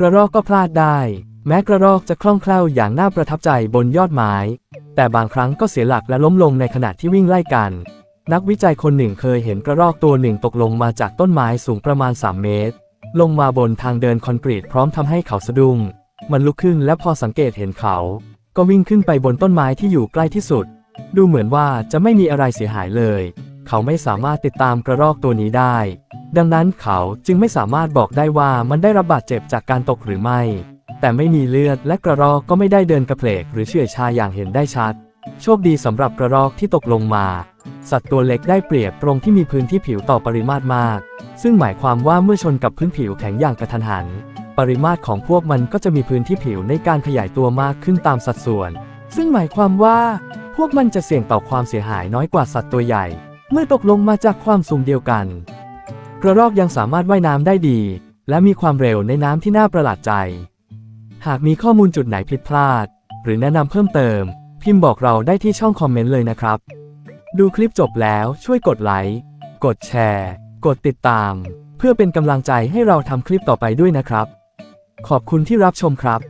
กระรอกก็พลาดได้ แม้กระรอกจะคล่องแคล่วอย่างน่าประทับใจบนยอดไม้ แต่บางครั้งก็เสียหลักและล้มลงในขณะที่วิ่งไล่กัน นักวิจัยคนหนึ่งเคยเห็นกระรอกตัวหนึ่งตกลงมาจากต้นไม้สูงประมาณ 3 เมตร ลงมาบนทางเดินคอนกรีตพร้อมทำให้เขาสะดุ้ง มันลุกขึ้นและพอสังเกตเห็นเขา ก็วิ่งขึ้นไปบนต้นไม้ที่อยู่ใกล้ที่สุด ดูเหมือนว่าจะไม่มีอะไรเสียหายเลย เขาไม่สามารถติดตามกระรอกตัวนี้ได้ ดังนั้นเขาจึงไม่สามารถบอกได้ว่ามันได้รับบาดเจ็บจากการตกหรือไม่ แต่ไม่มีเลือดและกระรอกก็ไม่ได้เดินกระเพลกหรือเฉื่อยชาอย่างเห็นได้ชัด โชคดีสำหรับกระรอกที่ตกลงมา สัตว์ตัวเล็กได้เปรียบตรงที่มีพื้นที่ผิวต่อปริมาตรมาก ซึ่งหมายความว่าเมื่อชนกับพื้นผิวแข็งอย่างกระทันหัน ปริมาตรของพวกมันก็จะมีพื้นที่ผิวในการขยายตัวมากขึ้นตามสัดส่วน ซึ่งหมายความว่า พวกมันจะเสี่ยงต่อความเสียหายน้อยกว่าสัตว์ตัวใหญ่ เมื่อตกลงมาจากความสูงเดียวกัน กระรอกยังสามารถว่ายน้ำได้ดี และมีความเร็วในน้ำที่น่าประหลาดใจ หากมีข้อมูลจุดไหนผิดพลาด หรือแนะนำเพิ่มเติม พิมพ์บอกเราได้ที่ช่องคอมเมนต์เลยนะครับ ดูคลิปจบแล้วช่วยกดไลค์กดแชร์ กดติดตาม เพื่อเป็นกำลังใจให้เราทำคลิปต่อไปด้วยนะครับ ขอบคุณที่รับชมครับ